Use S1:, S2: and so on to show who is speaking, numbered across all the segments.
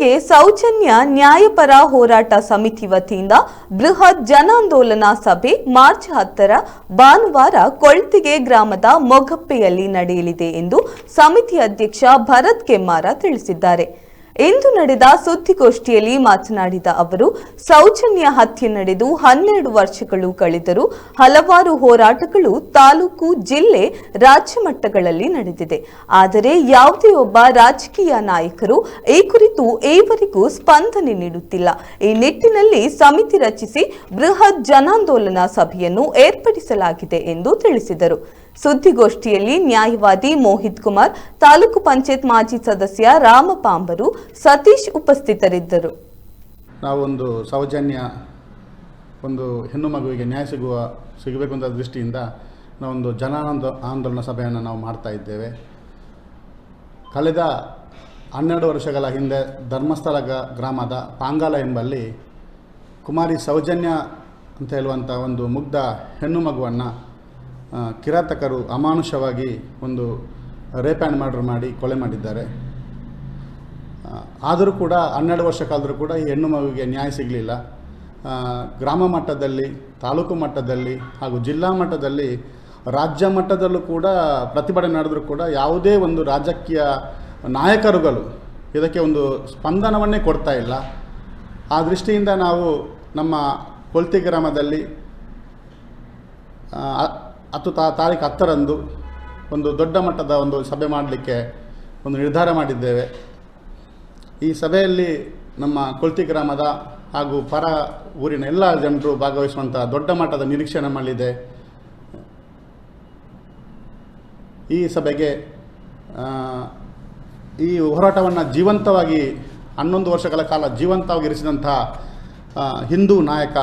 S1: ಇತ್ತೀಚೆಗೆ ಸೌಜನ್ಯ ನ್ಯಾಯಪರ ಹೋರಾಟ ಸಮಿತಿ ವತಿಯಿಂದ ಬೃಹತ್ ಜನಾಂದೋಲನ ಸಭೆ ಮಾರ್ಚ್ ಹತ್ತರ ಭಾನುವಾರ ಕೊಳ್ತಿಗೆ ಗ್ರಾಮದ ಮೊಗಪ್ಪೆಯಲ್ಲಿ ನಡೆಯಲಿದೆ ಎಂದು ಸಮಿತಿ ಅಧ್ಯಕ್ಷ ಭರತ್ ಕೆಮ್ಮಾರ ತಿಳಿಸಿದ್ದಾರೆ. ಇಂದು ನಡೆದ ಸುದ್ದಿಗೋಷ್ಠಿಯಲ್ಲಿ ಮಾತನಾಡಿದ ಅವರು, ಸೌಜನ್ಯ ಹತ್ಯೆ ನಡೆದು ಹನ್ನೆರಡು ವರ್ಷಗಳು ಕಳೆದರೂ ಹಲವಾರು ಹೋರಾಟಗಳು ತಾಲೂಕು, ಜಿಲ್ಲೆ, ರಾಜ್ಯ ಮಟ್ಟಗಳಲ್ಲಿ ನಡೆದಿದೆ. ಆದರೆ ಯಾವುದೇ ಒಬ್ಬ ರಾಜಕೀಯ ನಾಯಕರು ಈ ಕುರಿತು ಈವರೆಗೂ ಸ್ಪಂದನೆ ನೀಡುತ್ತಿಲ್ಲ. ಈ ನಿಟ್ಟಿನಲ್ಲಿ ಸಮಿತಿ ರಚಿಸಿ ಬೃಹತ್ ಜನಾಂದೋಲನ ಸಭೆಯನ್ನು ಏರ್ಪಡಿಸಲಾಗಿದೆ ಎಂದು ತಿಳಿಸಿದರು. ಸುದ್ದಿಗೋಷ್ಠಿಯಲ್ಲಿ ನ್ಯಾಯವಾದಿ ಮೋಹಿತ್ ಕುಮಾರ್, ತಾಲೂಕು ಪಂಚಾಯತ್ ಮಾಜಿ ಸದಸ್ಯ ರಾಮ ಪಾಂಬರು ಸತೀಶ್ ಉಪಸ್ಥಿತರಿದ್ದರು.
S2: ನಾವೊಂದು ಸೌಜನ್ಯ, ಒಂದು ಹೆಣ್ಣು ಮಗುವಿಗೆ ನ್ಯಾಯ ಸಿಗುವ, ಸಿಗಬೇಕು ಅಂತ ದೃಷ್ಟಿಯಿಂದ ನಾವೊಂದು ಜನಾನಂದ ಆಂದೋಲನ ಸಭೆಯನ್ನು ನಾವು ಮಾಡ್ತಾ ಇದ್ದೇವೆ. ಕಳೆದ ಹನ್ನೆರಡು ವರ್ಷಗಳ ಹಿಂದೆ ಧರ್ಮಸ್ಥಳ ಗ್ರಾಮದ ಪಾಂಗಾಲ ಎಂಬಲ್ಲಿ ಕುಮಾರಿ ಸೌಜನ್ಯ ಅಂತ ಹೇಳುವಂಥ ಒಂದು ಮುಗ್ಧ ಹೆಣ್ಣು ಮಗುವನ್ನು ಕಿರಾತಕರು ಅಮಾನುಷವಾಗಿ ಒಂದು ರೇಪ್ ಆ್ಯಂಡ್ ಮರ್ಡರ್ ಮಾಡಿ ಕೊಲೆ ಮಾಡಿದ್ದಾರೆ. ಆದರೂ ಕೂಡ ಹನ್ನೆರಡು ವರ್ಷ ಕಾಲದರೂ ಕೂಡ ಈ ಹೆಣ್ಣು ಮಗುವಿಗೆ ನ್ಯಾಯ ಸಿಗಲಿಲ್ಲ. ಗ್ರಾಮ ಮಟ್ಟದಲ್ಲಿ, ತಾಲೂಕು ಮಟ್ಟದಲ್ಲಿ ಹಾಗೂ ಜಿಲ್ಲಾ ಮಟ್ಟದಲ್ಲಿ, ರಾಜ್ಯ ಮಟ್ಟದಲ್ಲೂ ಕೂಡ ಪ್ರತಿಭಟನೆ ನಡೆದರೂ ಕೂಡ ಯಾವುದೇ ಒಂದು ರಾಜಕೀಯ ನಾಯಕರುಗಳು ಇದಕ್ಕೆ ಒಂದು ಸ್ಪಂದನವನ್ನೇ ಕೊಡ್ತಾ ಇಲ್ಲ. ಆ ದೃಷ್ಟಿಯಿಂದ ನಾವು ನಮ್ಮ ಕೊಲ್ತಿ ಗ್ರಾಮದಲ್ಲಿ ಹತ್ತು ತಾ, ತಾರೀಕು ಹತ್ತರಂದು ಒಂದು ದೊಡ್ಡ ಮಟ್ಟದ ಒಂದು ಸಭೆ ಮಾಡಲಿಕ್ಕೆ ಒಂದು ನಿರ್ಧಾರ ಮಾಡಿದ್ದೇವೆ. ಈ ಸಭೆಯಲ್ಲಿ ನಮ್ಮ ಕೊಳ್ತಿ ಗ್ರಾಮದ ಹಾಗೂ ಪರ ಊರಿನ ಎಲ್ಲ ಜನರು ಭಾಗವಹಿಸುವಂಥ ದೊಡ್ಡ ಮಟ್ಟದ ನಿರೀಕ್ಷೆ ನಮ್ಮಲ್ಲಿದೆ ಈ ಸಭೆಗೆ ಈ ಹೋರಾಟವನ್ನು ಜೀವಂತವಾಗಿ ಹನ್ನೊಂದು ವರ್ಷಗಳ ಕಾಲ ಜೀವಂತವಾಗಿರಿಸಿದಂಥ ಹಿಂದೂ ನಾಯಕ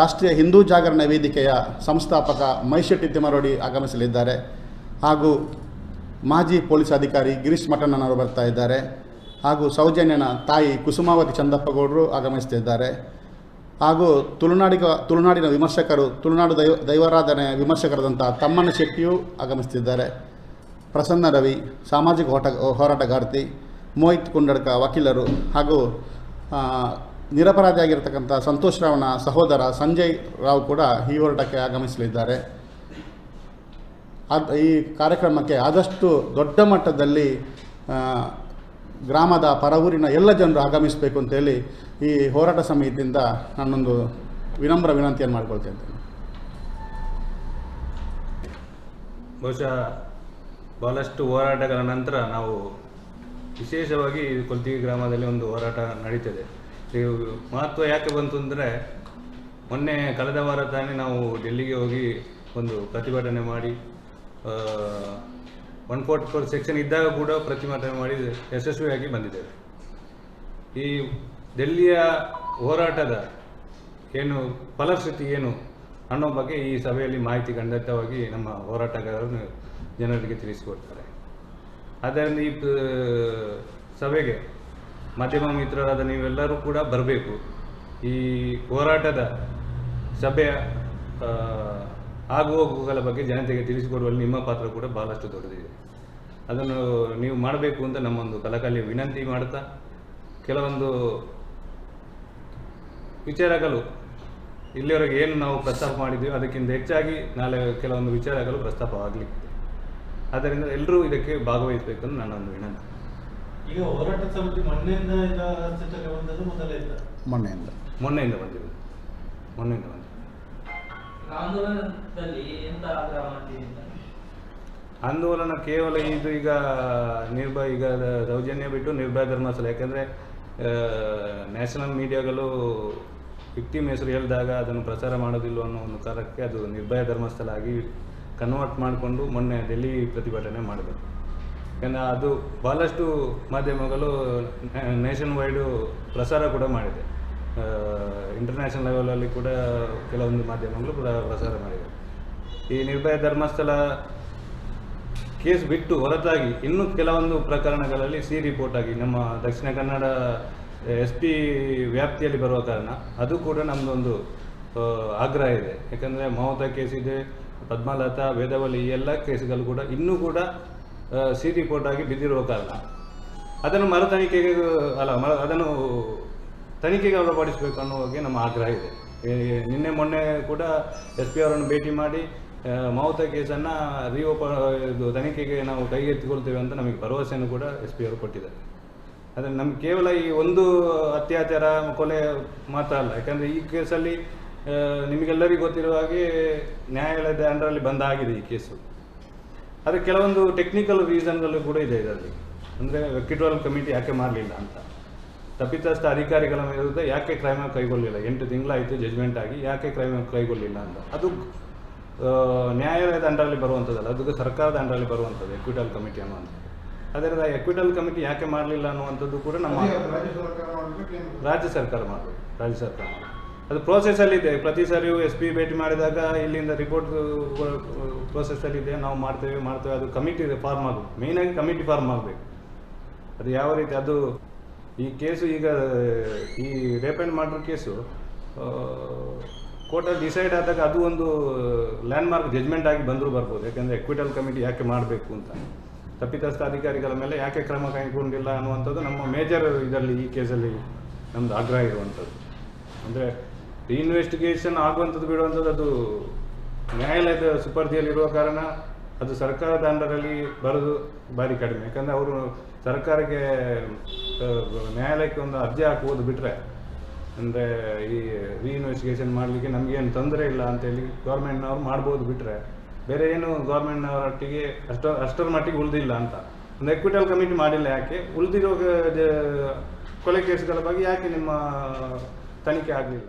S2: ರಾಷ್ಟ್ರೀಯ ಹಿಂದೂ ಜಾಗರಣ ವೇದಿಕೆಯ ಸಂಸ್ಥಾಪಕ ಮೈಶೆಟ್ಟಿ ತಿಮ್ಮರೋಡಿ ಆಗಮಿಸಲಿದ್ದಾರೆ. ಹಾಗೂ ಮಾಜಿ ಪೊಲೀಸ್ ಅಧಿಕಾರಿ ಗಿರೀಶ್ ಮಠಣ್ಣನವರು ಬರ್ತಾ ಇದ್ದಾರೆ. ಹಾಗೂ ಸೌಜನ್ಯನ ತಾಯಿ ಕುಸುಮಾವತಿ ಚಂದಪ್ಪಗೌಡರು ಆಗಮಿಸ್ತಿದ್ದಾರೆ. ಹಾಗೂ ತುಳುನಾಡಿಗ, ತುಳುನಾಡಿನ ವಿಮರ್ಶಕರು, ತುಳುನಾಡು ದೈವ, ದೈವಾರಾಧನೆ ವಿಮರ್ಶಕರಾದಂಥ ತಮ್ಮಣ್ಣ ಶೆಟ್ಟಿಯೂ ಆಗಮಿಸ್ತಿದ್ದಾರೆ. ಪ್ರಸನ್ನ ರವಿ, ಸಾಮಾಜಿಕ ಹೋಟ, ಹೋರಾಟಗಾರ್ತಿ, ಮೋಹಿತ್ ಕುಂಡಡ್ಕ ವಕೀಲರು ಹಾಗೂ ನಿರಪರಾಧಿಯಾಗಿರ್ತಕ್ಕಂಥ ಸಂತೋಷ್ ರಾವ್ನ ಸಹೋದರ ಸಂಜಯ್ ರಾವ್ ಕೂಡ ಈ ಹೋರಾಟಕ್ಕೆ ಆಗಮಿಸಲಿದ್ದಾರೆ. ಆದ್, ಈ ಕಾರ್ಯಕ್ರಮಕ್ಕೆ ಆದಷ್ಟು ದೊಡ್ಡ ಮಟ್ಟದಲ್ಲಿ ಗ್ರಾಮದ ಪರವೂರಿನ ಎಲ್ಲ ಜನರು ಆಗಮಿಸಬೇಕು ಅಂತೇಳಿ ಈ ಹೋರಾಟ ಸಮಿತಿಯಿಂದ ನಾನೊಂದು ವಿನಮ್ರ ವಿನಂತಿಯನ್ನು ಮಾಡಿಕೊಳ್ತೇನೆ
S3: ಬಹುಶಃ ಬಹಳಷ್ಟು ಹೋರಾಟಗಳ ನಂತರ ನಾವು ವಿಶೇಷವಾಗಿ ಕೊಲ್ತಿಗೆ ಗ್ರಾಮದಲ್ಲಿ ಒಂದು ಹೋರಾಟ ನಡೀತದೆ. ಮಹತ್ವ ಯಾಕೆ ಬಂತು ಅಂದರೆ, ಮೊನ್ನೆ ಕಳೆದ ವಾರ ತಾನೇ ನಾವು ಡೆಲ್ಲಿಗೆ ಹೋಗಿ ಒಂದು ಪ್ರತಿಭಟನೆ ಮಾಡಿ ಒನ್ ಫೋರ್ಟಿ ಫೋರ್ ಸೆಕ್ಷನ್ ಇದ್ದಾಗ ಕೂಡ ಪ್ರತಿಭಟನೆ ಮಾಡಿ ಯಶಸ್ವಿಯಾಗಿ ಬಂದಿದ್ದೇವೆ. ಈ ಡೆಲ್ಲಿಯ ಹೋರಾಟದ ಏನು ಫಲಶ್ರುತಿ ಏನು ಅನ್ನೋ ಬಗ್ಗೆ ಈ ಸಭೆಯಲ್ಲಿ ಮಾಹಿತಿ ಖಂಡಿತವಾಗಿ ನಮ್ಮ ಹೋರಾಟಗಾರರು ಜನರಿಗೆ ತಿಳಿಸಿಕೊಡ್ತಾರೆ. ಆದ್ದರಿಂದ ಈ ಸಭೆಗೆ ಮಾಧ್ಯಮ ಮಿತ್ರರಾದ ನೀವೆಲ್ಲರೂ ಕೂಡ ಬರಬೇಕು. ಈ ಹೋರಾಟದ ಸಭೆಯ ಆಗುಹೋಗುಗಳ ಆಗು ಹೋಗುಗಳ ಬಗ್ಗೆ ಜನತೆಗೆ ತಿಳಿಸಿಕೊಡುವಲ್ಲಿ ನಿಮ್ಮ ಪಾತ್ರ ಕೂಡ ಬಹಳಷ್ಟು ದೊಡ್ಡದಿದೆ. ಅದನ್ನು ನೀವು ಮಾಡಬೇಕು ಅಂತ ನಮ್ಮೊಂದು ಕಲಕಲಿ ವಿನಂತಿ ಮಾಡ್ತಾ ಕೆಲವೊಂದು ವಿಚಾರಗಳು ಇಲ್ಲಿವರೆಗೆ ಏನು ನಾವು ಪ್ರಸ್ತಾಪ ಮಾಡಿದ್ದೀವಿ ಅದಕ್ಕಿಂತ ಹೆಚ್ಚಾಗಿ ನಾಳೆ ಕೆಲವೊಂದು ವಿಚಾರಗಳು ಪ್ರಸ್ತಾಪವಾಗಲಿಕ್ಕಿದೆ. ಆದ್ದರಿಂದ ಎಲ್ಲರೂ ಇದಕ್ಕೆ ಭಾಗವಹಿಸಬೇಕು ಅಂತ ನನ್ನೊಂದು ವಿನಂತಿ.
S4: ಈಗ ಹೋರಾಟ ಸಮಿತಿ ಮೊನ್ನೆಯಿಂದ ಅಸ್ತಿತ್ವಕ್ಕೆ ಬಂದದ್ದು ಮೊದಲೇ ಇದ್ದ
S2: ಮೊನ್ನೆಯಿಂದ.
S3: ಮೊನ್ನೆಯಿಂದ ಬಂದಿದೆ. ಮೊನ್ನೆಯಿಂದ ಬಂದಿದೆ.
S5: ಆಂದೋಲನದಲ್ಲಿ ಎಂತ ಆಗ್ರಹ ಮಾಡ್ತಿದ್ದೀರಿ
S3: ಆಂದೋಲನ ಕೇವಲ ಇದು ಈಗ ನಿರ್ಭಯ ಈಗ ದೌರ್ಜನ್ಯ ಬಿಟ್ಟು ನಿರ್ಭಯ ಧರ್ಮಸ್ಥಳ ಯಾಕಂದ್ರೆ ನ್ಯಾಷನಲ್ ಮೀಡಿಯಾಗಳು ವಿಕ್ಟಿಮ್ ಹೆಸರು ಹೇಳಿದಾಗ ಅದನ್ನು ಪ್ರಚಾರ ಮಾಡೋದಿಲ್ಲ ಅನ್ನೋ ಒಂದು ಕಾರಣಕ್ಕೆ ಅದು ನಿರ್ಭಯ ಧರ್ಮಸ್ಥಳ ಆಗಿ ಕನ್ವರ್ಟ್ ಮಾಡಿಕೊಂಡು ಮೊನ್ನೆ ಡೆಲ್ಲಿ ಪ್ರತಿಭಟನೆ ಯಾಕಂದರೆ ಅದು ಬಹಳಷ್ಟು ಮಾಧ್ಯಮಗಳು ನೇಷನ್ ವೈಡು ಪ್ರಸಾರ ಕೂಡ ಮಾಡಿದೆ. ಇಂಟರ್ನ್ಯಾಷನಲ್ ಲೆವೆಲಲ್ಲಿ ಕೂಡ ಕೆಲವೊಂದು ಮಾಧ್ಯಮಗಳು ಕೂಡ ಪ್ರಸಾರ ಮಾಡಿದೆ. ಈ ನಿರ್ಭಯ ಧರ್ಮಸ್ಥಳ ಕೇಸ್ ಬಿಟ್ಟು ಹೊರತಾಗಿ ಇನ್ನೂ ಕೆಲವೊಂದು ಪ್ರಕರಣಗಳಲ್ಲಿ ಸಿ ರಿಪೋರ್ಟ್ ಆಗಿ ನಮ್ಮ ದಕ್ಷಿಣ ಕನ್ನಡ ಎಸ್ ಪಿ ವ್ಯಾಪ್ತಿಯಲ್ಲಿ ಬರುವ ಕಾರಣ ಅದು ಕೂಡ ನಮ್ಮದೊಂದು ಆಗ್ರಹ ಇದೆ. ಯಾಕಂದರೆ ಮಮತಾ ಕೇಸ್ ಇದೆ, ಪದ್ಮಲತಾ ವೇದವಲ್ಲಿ ಎಲ್ಲ ಕೇಸ್ಗಳು ಕೂಡ ಇನ್ನೂ ಕೂಡ ಸಿ ರಿಪೋರ್ಟ್ ಆಗಿ ಬಿದ್ದಿರುವ ಕಾರಣ. ಅದನ್ನು ಮರು ತನಿಖೆಗೆ, ಅಲ್ಲ, ಮರ, ಅದನ್ನು ತನಿಖೆಗೆ ಒಳಪಡಿಸಬೇಕು ಅನ್ನೋ ಬಗ್ಗೆ ನಮ್ಮ ಆಗ್ರಹ ಇದೆ. ನಿನ್ನೆ ಮೊನ್ನೆ ಕೂಡ ಎಸ್ ಪಿ ಅವರನ್ನು ಭೇಟಿ ಮಾಡಿ ಮಮತಾ ಕೇಸನ್ನು ರಿಓಪ, ಇದು ತನಿಖೆಗೆ ನಾವು ಕೈಗೆತ್ತಿಕೊಳ್ತೇವೆ ಅಂತ ನಮಗೆ ಭರವಸೆಯನ್ನು ಕೂಡ ಎಸ್ ಪಿ ಅವರು ಕೊಟ್ಟಿದ್ದಾರೆ. ಆದರೆ ನಮ್ಗೆ ಕೇವಲ ಈ ಒಂದು ಅತ್ಯಾಚಾರ ಕೊಲೆ ಮಾತ್ರ ಅಲ್ಲ. ಯಾಕಂದರೆ ಈ ಕೇಸಲ್ಲಿ ನಿಮಗೆಲ್ಲರಿಗೂ ಗೊತ್ತಿರುವ ಹಾಗೆ ನ್ಯಾಯಾಲಯದ ಅಂಡರಲ್ಲಿ ಬಂದಾಗಿದೆ ಈ ಕೇಸು. ಆದರೆ ಕೆಲವೊಂದು ಟೆಕ್ನಿಕಲ್ ರೀಸನ್ಗಳು ಕೂಡ ಇದೆ ಇದರಲ್ಲಿ. ಅಂದರೆ ವೆಕ್ಕಿಟ್ವಲ್ ಕಮಿಟಿ ಯಾಕೆ ಮಾಡಲಿಲ್ಲ ಅಂತ. ತಪ್ಪಿತಸ್ಥ ಅಧಿಕಾರಿಗಳ ವಿರುದ್ಧ ಯಾಕೆ ಕ್ರಮ ಕೈಗೊಳ್ಳಿಲ್ಲ? ಎಂಟು ತಿಂಗಳಾಯಿತು ಜಜ್ಮೆಂಟ್ ಆಗಿ ಯಾಕೆ ಕ್ರಮ ಕೈಗೊಳ್ಳಿಲ್ಲ ಅಂತ. ಅದು ನ್ಯಾಯಾಲಯದ ಅಂಡರಲ್ಲಿ ಬರುವಂಥದ್ದಲ್ಲ ಅದು ಸರ್ಕಾರದ ಅಂಡರಲ್ಲಿ ಬರುವಂಥದ್ದು ಎಕ್ವಿಟಲ್ ಕಮಿಟಿ ಅನ್ನುವಂಥದ್ದು. ಅದರಿಂದ ಎಕ್ವಿಟಲ್ ಕಮಿಟಿ ಯಾಕೆ ಮಾಡಲಿಲ್ಲ ಅನ್ನುವಂಥದ್ದು ಕೂಡ ನಮ್ಮ ರಾಜ್ಯ ಸರ್ಕಾರ ಮಾಡಬೇಕು ರಾಜ್ಯ ಸರ್ಕಾರ ಮಾಡ್ಬೇಕು. ಅದು ಪ್ರೋಸೆಸ್ಸಲ್ಲಿದೆ ಪ್ರತಿ ಸಾರಿಯೂ ಎಸ್ ಪಿ ಭೇಟಿ ಮಾಡಿದಾಗ ಇಲ್ಲಿಂದ ರಿಪೋರ್ಟ್ ಇದೆ. ನಾವು ಮಾಡ್ತೇವೆ ಮಾಡ್ತೇವೆ. ಅದು ಕಮಿಟಿ ಫಾರ್ಮ್ ಆಗಬೇಕು. ಮೇಯ್ನಾಗಿ ಕಮಿಟಿ ಫಾರ್ಮ್ ಆಗಬೇಕು. ಅದು ಯಾವ ರೀತಿ, ಅದು ಈ ಕೇಸು ಈಗ, ಈ ರೇಪ್ ಆ್ಯಂಡ್ ಮರ್ಡರ್ ಕೇಸು ಕೋರ್ಟಲ್ಲಿ ಡಿಸೈಡ್ ಆದಾಗ ಅದು ಒಂದು ಲ್ಯಾಂಡ್ಮಾರ್ಕ್ ಜಜ್ಮೆಂಟ್ ಆಗಿ ಬಂದರೂ ಬರ್ಬೋದು. ಯಾಕೆಂದರೆ ಎಕ್ವಿಟಲ್ ಕಮಿಟಿ ಯಾಕೆ ಮಾಡಬೇಕು ಅಂತ. ತಪ್ಪಿತಸ್ಥ ಅಧಿಕಾರಿಗಳ ಮೇಲೆ ಯಾಕೆ ಕ್ರಮ ಕೈಗೊಂಡಿಲ್ಲ ಅನ್ನುವಂಥದ್ದು ನಮ್ಮ ಮೇಜರ್ ಇದರಲ್ಲಿ ಈ ಕೇಸಲ್ಲಿ ನಮ್ಮದು ಆಗ್ರಹ ಇರುವಂಥದ್ದು. ಅಂದರೆ ಇನ್ವೆಸ್ಟಿಗೇಷನ್ ಆಗುವಂಥದ್ದು ಬಿಡುವಂಥದ್ದು ಅದು ನ್ಯಾಯಾಲಯದ ಸುಪರ್ದಿಯಲ್ಲಿರುವ ಕಾರಣ ಅದು ಸರ್ಕಾರದ ಅಂಡರಲ್ಲಿ ಬರೋದು ಭಾರಿ ಕಡಿಮೆ. ಯಾಕಂದರೆ ಅವರು ಸರ್ಕಾರಕ್ಕೆ ನ್ಯಾಯಾಲಯಕ್ಕೆ ಒಂದು ಅರ್ಜಿ ಹಾಕುವುದು ಬಿಟ್ಟರೆ ಅಂದರೆ ಈ ರೀಇನ್ವೆಸ್ಟಿಗೇಷನ್ ಮಾಡಲಿಕ್ಕೆ ನಮಗೇನು ತೊಂದರೆ ಇಲ್ಲ ಅಂತೇಳಿ ಗೌರ್ಮೆಂಟ್ನವ್ರು ಮಾಡ್ಬೋದು ಬಿಟ್ಟರೆ ಬೇರೆ ಏನು ಗೌರ್ಮೆಂಟ್ನವರೊಟ್ಟಿಗೆ ಅಷ್ಟೋ, ಅಷ್ಟರ ಮಟ್ಟಿಗೆ ಉಳಿದಿಲ್ಲ ಅಂತ. ಒಂದು ಎಕ್ವಿಟಲ್ ಕಮಿಟಿ ಮಾಡಿಲ್ಲ ಯಾಕೆ? ಉಳಿದಿರೋ ಕೊಲೆ ಕೇಸ್ಗಳ ಬಗ್ಗೆ ಯಾಕೆ ನಿಮ್ಮ ತನಿಖೆ ಆಗಲಿಲ್ಲ?